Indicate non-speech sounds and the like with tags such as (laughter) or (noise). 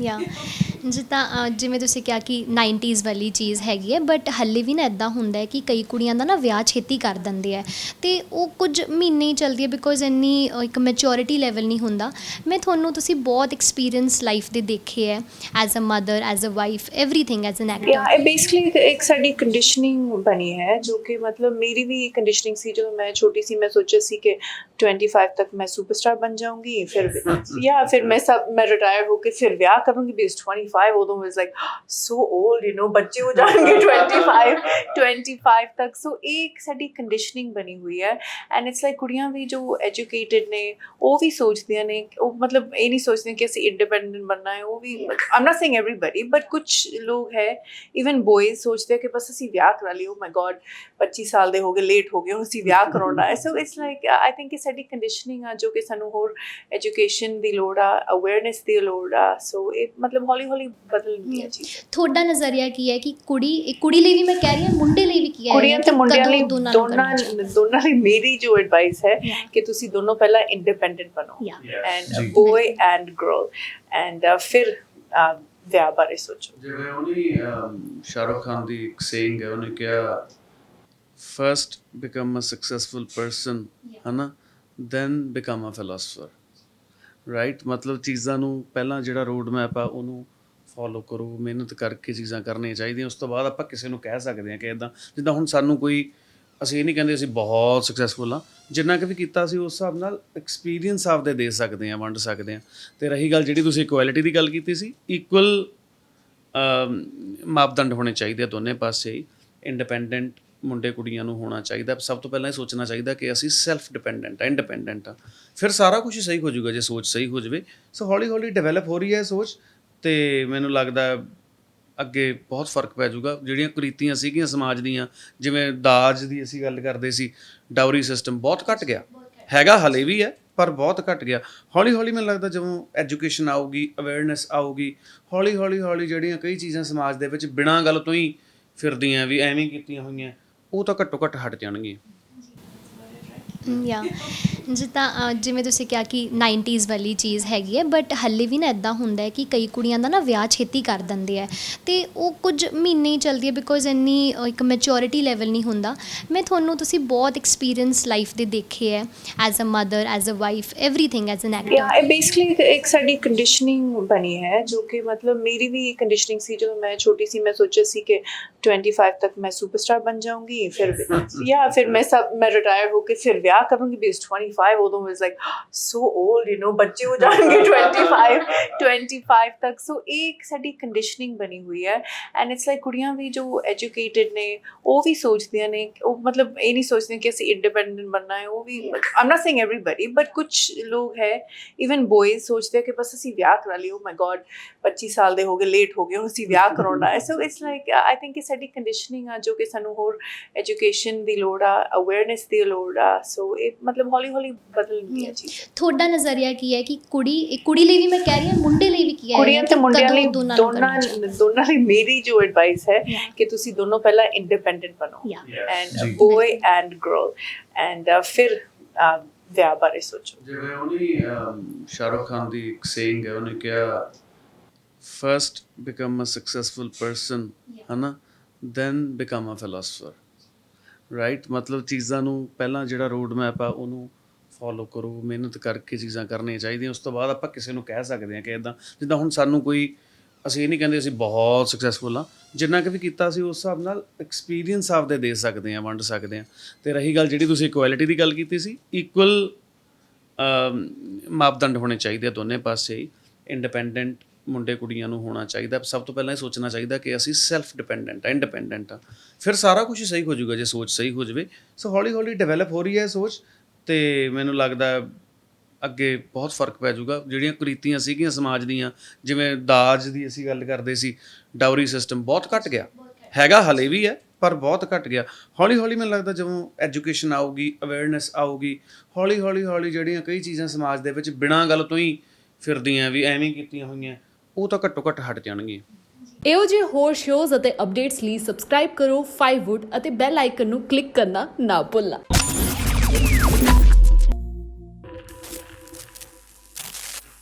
ਯਾ ਜਿੱਦਾਂ ਅ, ਜਿਵੇਂ ਤੁਸੀਂ ਕਿਹਾ ਕਿ 90s ਵਾਲੀ ਚੀਜ਼ ਹੈਗੀ ਹੈ ਬਟ ਹੱਲੇ ਵੀ ਨਾ ਇਦਾਂ ਹੁੰਦਾ ਹੈ ਕਿ ਕਈ ਕੁੜੀਆਂ ਦਾ ਨਾ ਵਿਆਹ ਛੇਤੀ ਕਰ ਦਿੰਦੇ ਆ ਤੇ ਉਹ ਕੁਝ ਮਹੀਨੇ ਹੀ ਚੱਲਦੀ ਹੈ ਬਿਕੋਜ਼ ਇੰਨੀ ਅ, ਇੱਕ ਮੈਚੁਰਿਟੀ ਲੈਵਲ ਨਹੀਂ ਹੁੰਦਾ ਮੈਂ ਤੁਹਾਨੂੰ ਤੁਸੀਂ ਬਹੁਤ ਐਕਸਪੀਰੀਅੰਸ ਲਾਈਫ ਦੇ ਦੇਖੇ ਹੈ as a mother as a wife everything as an ਯਾ ਐਕਟਰ ਇਹ ਬੇਸਿਕਲੀ ਇੱਕ ਸਾਡੀ ਕੰਡੀਸ਼ਨਿੰਗ ਬਣੀ ਹੈ ਜੋ ਕਿ ਮਤਲਬ ਮੇਰੀ ਵੀ ਕੰਡੀਸ਼ਨਿੰਗ ਸੀ ਜਦੋਂ ਮੈਂ ਛੋਟੀ ਸੀ ਮੈਂ ਸੋਚਿਆ ਸੀ ਕਿ 25 ਤੱਕ ਮੈਂ ਸੁਪਰਸਟਾਰ ਬਣ ਜਾਊਂਗੀ ਫਿਰ ਜਾਂ ਫਿਰ ਮੈਂ ਸਭ ਮੈਂ ਰਿਟਾਇਰ ਹੋ ਕੇ ਫਿਰ ਵਿਆਹ क्या करूँगी बीस ट्वेंटी फाइव वो was like so old you know बच्चे हो जाएंगे ट्वेंटी फाइव ਸੋ ਇਹ ਸਾਡੀ ਕੰਡੀਸ਼ਨਿੰਗ ਬਣੀ ਹੋਈ ਹੈ। ਐਂਡ ਇਟਸ ਲਾਈਕ ਕੁੜੀਆਂ ਵੀ ਜੋ ਐਜੂਕੇਟਿਡ ਨੇ ਉਹ ਵੀ ਸੋਚਦੀਆਂ ਨੇ ਉਹ ਮਤਲਬ ਇਹ ਨਹੀਂ ਸੋਚਦੀਆਂ ਕਿ ਅਸੀਂ ਇੰਡੀਪੈਂਡੈਂਟ ਬਣਨਾ ਹੈ ਉਹ ਵੀ I'm not saying everybody but ਕੁਝ ਲੋਕ ਹੈ ਇਵਨ ਬॉयਜ਼ ਸੋਚਦੇ ਕਿ ਬਸ ਅਸੀਂ ਵਿਆਹ ਕਰਾ ਲਈ ਓ ਮਾਈ ਗॉड 25 ਸਾਲ ਦੇ ਹੋ ਗਏ ਲੇਟ ਹੋ ਗਏ ਅਸੀਂ ਵਿਆਹ ਕਰਾਉਣਾ ਹੈ। So it's like I think ਇਹ ਸਾਡੀ ਕੰਡੀਸ਼ਨਿੰਗ ਆ ਜੋ ਕਿ ਸਾਨੂੰ ਹੋਰ ਐਜੂਕੇਸ਼ਨ ਦੀ ਲੋੜ ਆ ਅਵੇਅਰਨੈਸ ਦੀ ਲੋੜ ਆ। ਸੋ ਇਹ ਮਤਲਬ ਹੌਲੀ ਹੌਲੀ ਬਦਲਦੀ ਹੈ ਚੀਜ਼। ਤੁਹਾਡਾ ਨਜ਼ਰੀਆ ਕੀ ਹੈ ਕਿ ਕੁੜੀ ਇਹ ਕੁੜੀ ਲਈ ਵੀ ਮੈਂ ਕਹਿ ਰਹੀ ਹਾਂ ਮੁੰਡੇ ਲਈ ਵੀ ਕੀ ਹੈ? ਕੁੜੀਆਂ ਤੇ ਮੁੰਡਿਆਂ ਲਈ ਦੋਨਾਂ ਦੋਨਾਂ ਲਈ ਮੇਰੀ ਜੋ ਐਡਵਾਈਸ ਹੈ. ਕਿ ਤੁਸੀਂ ਦੋਨੋਂ ਪਹਿਲਾਂ ਇੰਡੀਪੈਂਡੈਂਟ ਬਣੋ. And. Boy and girl and ਫਿਰ ਅਹ, ਵਿਆਹ ਬਾਰੇ ਸੋਚੋ। ਜਿਵੇਂ ਉਹਨੇ ਸ਼ਾਹਰੁਖ ਖਾਨ ਦੀ ਇੱਕ ਸੇਇੰਗ ਹੈ ਉਹਨੇ ਕਿਹਾ first become a successful person ਹਨਾ? Then become a philosopher right ਮਤਲਬ ਚੀਜ਼ਾਂ ਨੂੰ ਪਹਿਲਾਂ ਜਿਹੜਾ ਰੋਡ ਮੈਪ ਆ, ਉਹਨੂੰ ਫੋਲੋ ਕਰੋ, ਮਿਹਨਤ ਕਰਕੇ ਚੀਜ਼ਾਂ ਕਰਨੀਆਂ ਚਾਹੀਦੀਆਂ। ਉਸ ਤੋਂ ਬਾਅਦ ਆਪਾਂ ਕਿਸੇ ਨੂੰ ਕਹਿ ਸਕਦੇ ਹਾਂ ਕਿ ਇਦਾਂ ਜਿੱਦਾਂ ਹੁਣ ਸਾਨੂੰ ਕੋਈ, ਅਸੀਂ ਇਹ ਨਹੀਂ ਕਹਿੰਦੇ ਅਸੀਂ ਬਹੁਤ ਸਕਸੈਸਫੁਲ ਆ ਜਿੰਨਾ ਕਿ ਵੀ ਕੀਤਾ ਸੀ, ਉਸ ਹਿਸਾਬ ਨਾਲ ਐਕਸਪੀਰੀਅੰਸ ਆਪਦੇ ਦੇ ਸਕਦੇ ਆ ਵੰਡ ਸਕਦੇ ਆ ਤੇ ਰਹੀ ਗੱਲ ਜਿਹੜੀ ਤੁਸੀਂ ਇਕੁਐਲਿਟੀ ਦੀ ਗੱਲ ਕੀਤੀ ਸੀ ਇਕੁਅਲ ਮਾਪਦੰਡ ਹੋਣੇ ਚਾਹੀਦੇ ਆ ਦੋਨੇ ਪਾਸੇ। ਹੀ ਇੰਡੀਪੈਂਡੈਂਟ ਮੁੰਡੇ ਕੁੜੀਆਂ ਨੂੰ ਹੋਣਾ ਚਾਹੀਦਾ। ਸਭ ਤੋਂ ਪਹਿਲਾਂ ਇਹ ਸੋਚਣਾ ਚਾਹੀਦਾ ਕਿ ਅਸੀਂ ਸੈਲਫ ਡਿਪੈਂਡੈਂਟ ਆ ਇੰਡੀਪੈਂਡੈਂਟ ਆ। ਫਿਰ ਸਾਰਾ ਕੁਝ ਸਹੀ ਹੋ ਜਾਊਗਾ, ਜੇ ਸੋਚ ਸਹੀ ਹੋ ਜਾਵੇ। ਸੋ ਹੌਲੀ ਹੌਲੀ ਡਿਵੈਲਪ ਹੋ ਰਹੀ ਹੈ ਸੋਚ ਤੇ ਮੈਨੂੰ ਲੱਗਦਾ ਅੱਗੇ ਬਹੁਤ ਫ਼ਰਕ ਪੈ ਜਾਊਗਾ। ਜਿਹੜੀਆਂ ਕੁਰੀਤੀਆਂ ਸੀਗੀਆਂ ਸਮਾਜ ਦੀਆਂ, ਜਿਵੇਂ ਦਾਜ ਦੀ ਅਸੀਂ ਗੱਲ ਕਰਦੇ ਸੀ ਡਾਊਰੀ ਸਿਸਟਮ ਬਹੁਤ ਘਟ ਗਿਆ। ਹੈਗਾ ਹਲੇ ਵੀ ਹੈ, ਪਰ ਬਹੁਤ ਘਟ ਗਿਆ। ਹੌਲੀ ਹੌਲੀ ਮੈਨੂੰ ਲੱਗਦਾ ਜਦੋਂ ਐਜੂਕੇਸ਼ਨ ਆਊਗੀ ਅਵੇਅਰਨੈਸ ਆਊਗੀ ਹੌਲੀ ਹੌਲੀ ਹੌਲੀ ਜਿਹੜੀਆਂ ਕਈ ਚੀਜ਼ਾਂ ਸਮਾਜ ਦੇ ਵਿੱਚ ਬਿਨਾਂ ਗੱਲ ਤੋਂ ਹੀ ਫਿਰਦੀਆਂ ਵੀ ਐਵੇਂ ਕੀਤੀਆਂ ਹੋਈਆਂ। ਉਹ ਤਾਂ ਘੱਟੋ ਘੱਟ ਹਟ ਜਾਣਗੇ। ਯਾ ਜਿੱਦਾਂ ਅ, ਜਿਵੇਂ ਤੁਸੀਂ ਕਿਹਾ ਕਿ 90s ਵਾਲੀ ਚੀਜ਼ ਹੈਗੀ ਹੈ ਬਟ ਹੱਲੇ ਵੀ ਨਾ ਇਦਾਂ ਹੁੰਦਾ ਹੈ ਕਿ ਕਈ ਕੁੜੀਆਂ ਦਾ ਨਾ ਵਿਆਹ ਛੇਤੀ ਕਰ ਦਿੰਦੇ ਆ ਤੇ ਉਹ ਕੁਝ ਮਹੀਨੇ ਹੀ ਚੱਲਦੀ ਹੈ ਬਿਕੋਜ਼ ਇੰਨੀ ਅ, ਇੱਕ ਮੈਚੁਰਿਟੀ ਲੈਵਲ ਨਹੀਂ ਹੁੰਦਾ ਮੈਂ ਤੁਹਾਨੂੰ ਤੁਸੀਂ ਬਹੁਤ ਐਕਸਪੀਰੀਅੰਸ ਲਾਈਫ ਦੇ ਦੇਖੇ ਹੈ as a mother as a wife everything as an ਯਾ ਐਕਟਰ ਇਹ ਬੇਸਿਕਲੀ ਇੱਕ ਸਾਡੀ ਕੰਡੀਸ਼ਨਿੰਗ ਬਣੀ ਹੈ ਜੋ ਕਿ ਮਤਲਬ ਮੇਰੀ ਵੀ ਕੰਡੀਸ਼ਨਿੰਗ ਸੀ ਜਦੋਂ ਮੈਂ ਛੋਟੀ ਸੀ ਮੈਂ ਸੋਚਿਆ ਸੀ ਕਿ 25 ਤੱਕ ਮੈਂ ਸੁਪਰਸਟਾਰ ਬਣ ਜਾਊਂਗੀ ਫਿਰ ਜਾਂ (laughs) ਫਿਰ ਮੈਂ ਸਭ ਮੈਂ ਰਿਟਾਇਰ ਹੋ ਕੇ ਫਿਰ ਵਿਆਹ ਕਰੂੰਗੀ ਬੀ ਇਸ 25 ਉਦੋਂ was like so old you know ਬੱਚੇ ਹੋ ਜਾਣਗੇ (laughs) 25 25 ਤੱਕ। ਸੋ ਇਹ ਸਾਡੀ ਕੰਡੀਸ਼ਨਿੰਗ ਬਣੀ ਹੋਈ ਹੈ। ਐਂਡ ਇਟਸ ਲਾਈਕ ਕੁੜੀਆਂ ਵੀ ਜੋ ਐਜੂਕੇਟਿਡ ਨੇ ਉਹ ਵੀ ਸੋਚਦੀਆਂ ਨੇ ਉਹ ਮਤਲਬ ਇਹ ਨਹੀਂ ਸੋਚਦੀਆਂ ਕਿ ਅਸੀਂ ਇੰਡੀਪੈਂਡੈਂਟ ਬਣਨਾ ਹੈ ਉਹ ਵੀ I'm not saying everybody but ਕੁਝ ਲੋਕ ਹੈ ਇਵਨ ਬੋਏ ਸੋਚਦੇ ਆ ਕਿ ਬਸ ਅਸੀਂ ਵਿਆਹ ਕਰਾ ਲਈ ਓ ਮਾਈ ਗॉड 25 ਸਾਲ ਦੇ ਹੋ ਗਏ ਲੇਟ ਹੋ ਗਏ ਹੁਣ ਅਸੀਂ ਵਿਆਹ ਕਰਾਉਣਾ ਹੈ। So it's like I think ਇਹ ਸਾਡੀ ਕੰਡੀਸ਼ਨਿੰਗ ਆ ਜੋ ਕਿ ਸਾਨੂੰ ਹੋਰ ਐਜੂਕੇਸ਼ਨ ਦੀ ਲੋੜ ਆ ਅਵੇਅਰਨੈਸ ਦੀ ਲੋੜ ਆ। ਸੋ ਇਹ ਮਤਲਬ ਹੌਲੀ ਹੌਲੀ ਬਦਲਦੀ ਹੈ ਚੀਜ਼। ਤੁਹਾਡਾ ਨਜ਼ਰੀਆ ਕੀ ਹੈ ਕਿ ਕੁੜੀ ਇਹ ਕੁੜੀ ਲਈ ਵੀ ਮੈਂ ਕਹਿ ਰਹੀ ਹਾਂ ਮੁੰਡੇ ਲਈ ਵੀ ਕੀ ਹੈ? ਕੁੜੀਆਂ ਤੇ ਮੁੰਡਿਆਂ ਲਈ ਦੋਨਾਂ ਦੋਨਾਂ ਲਈ ਮੇਰੀ ਜੋ ਐਡਵਾਈਸ ਹੈ. ਕਿ ਤੁਸੀਂ ਦੋਨੋਂ ਪਹਿਲਾਂ ਇੰਡੀਪੈਂਡੈਂਟ ਬਣੋ. And. Boy and girl and ਫਿਰ ਅਹ, ਵਿਆਹ ਬਾਰੇ ਸੋਚੋ। ਜਿਵੇਂ ਉਹਨੇ ਸ਼ਾਹਰੁਖ ਖਾਨ ਦੀ ਇੱਕ ਸੇਇੰਗ ਹੈ ਉਹਨੇ ਕਿਹਾ first become a successful person ਹਨਾ? Then become a philosopher right ਮਤਲਬ ਚੀਜ਼ਾਂ ਨੂੰ ਪਹਿਲਾਂ ਜਿਹੜਾ ਰੋਡ ਮੈਪ ਆ, ਉਹਨੂੰ ਫੋਲੋ ਕਰੋ, ਮਿਹਨਤ ਕਰਕੇ ਚੀਜ਼ਾਂ ਕਰਨੀਆਂ ਚਾਹੀਦੀਆਂ। ਉਸ ਤੋਂ ਬਾਅਦ ਆਪਾਂ ਕਿਸੇ ਨੂੰ ਕਹਿ ਸਕਦੇ ਹਾਂ ਕਿ ਇਦਾਂ ਜਿੱਦਾਂ ਹੁਣ ਸਾਨੂੰ ਕੋਈ, ਅਸੀਂ ਇਹ ਨਹੀਂ ਕਹਿੰਦੇ ਅਸੀਂ ਬਹੁਤ ਸਕਸੈਸਫੁਲ ਆ ਜਿੰਨਾ ਕਿ ਵੀ ਕੀਤਾ ਸੀ ਉਸ ਹਿਸਾਬ ਨਾਲ ਐਕਸਪੀਰੀਅੰਸ ਆਪਦੇ ਦੇ ਸਕਦੇ ਆ ਵੰਡ ਸਕਦੇ ਆ ਤੇ ਰਹੀ ਗੱਲ ਜਿਹੜੀ ਤੁਸੀਂ ਇਕੁਐਲਿਟੀ ਦੀ ਗੱਲ ਕੀਤੀ ਸੀ ਇਕੁਅਲ ਮਾਪਦੰਡ ਹੋਣੇ ਚਾਹੀਦੇ ਆ ਦੋਨੇ ਪਾਸੇ। ਹੀ ਇੰਡੀਪੈਂਡੈਂਟ ਮੁੰਡੇ ਕੁੜੀਆਂ ਨੂੰ ਹੋਣਾ ਚਾਹੀਦਾ। ਸਭ ਤੋਂ ਪਹਿਲਾਂ ਇਹ ਸੋਚਣਾ ਚਾਹੀਦਾ ਕਿ ਅਸੀਂ ਸੈਲਫ ਡਿਪੈਂਡੈਂਟ ਆ ਇੰਡੀਪੈਂਡੈਂਟ ਆ। ਫਿਰ ਸਾਰਾ ਕੁਝ ਸਹੀ ਹੋ ਜਾਊਗਾ ਜੇ ਸੋਚ ਸਹੀ ਹੋ ਜਾਵੇ। ਸੋ ਹੌਲੀ ਹੌਲੀ ਡਿਵੈਲਪ ਹੋ ਰਹੀ ਹੈ ਸੋਚ ਤੇ ਮੈਨੂੰ ਲੱਗਦਾ ਅੱਗੇ ਬਹੁਤ ਫ਼ਰਕ ਪੈ ਜਾਊਗਾ। ਜਿਹੜੀਆਂ ਕੁਰੀਤੀਆਂ ਸੀਗੀਆਂ ਸਮਾਜ ਦੀਆਂ, ਜਿਵੇਂ ਦਾਜ ਦੀ ਅਸੀਂ ਗੱਲ ਕਰਦੇ ਸੀ ਡਾਊਰੀ ਸਿਸਟਮ ਬਹੁਤ ਘਟ ਗਿਆ। ਹੈਗਾ ਹਲੇ ਵੀ ਹੈ, ਪਰ ਬਹੁਤ ਘਟ ਗਿਆ। ਹੌਲੀ ਹੌਲੀ ਮੈਨੂੰ ਲੱਗਦਾ ਜਦੋਂ ਐਜੂਕੇਸ਼ਨ ਆਊਗੀ ਅਵੇਅਰਨੈਸ ਆਊਗੀ ਹੌਲੀ ਹੌਲੀ ਹੌਲੀ ਜਿਹੜੀਆਂ ਕਈ ਚੀਜ਼ਾਂ ਸਮਾਜ ਦੇ ਵਿੱਚ ਬਿਨਾਂ ਗੱਲ ਤੋਂ ਹੀ ਫਿਰਦੀਆਂ ਵੀ ਐਵੇਂ ਕੀਤੀਆਂ ਹੋਈਆਂ। ਉਹ ਤਾਂ ਘੱਟੋ ਘੱਟ ਹਟ ਜਾਣਗੇ। ਇਹੋ ਜਿਹੇ ਹੋਰ ਸ਼ੋਜ਼ ਅਤੇ ਅਪਡੇਟਸ ਲਈ ਸਬਸਕ੍ਰਾਈਬ ਕਰੋ 5wood ਅਤੇ ਬੈਲ ਆਈਕਨ ਨੂੰ ਕਲਿੱਕ ਕਰਨਾ ਨਾ ਭੁੱਲਣਾ।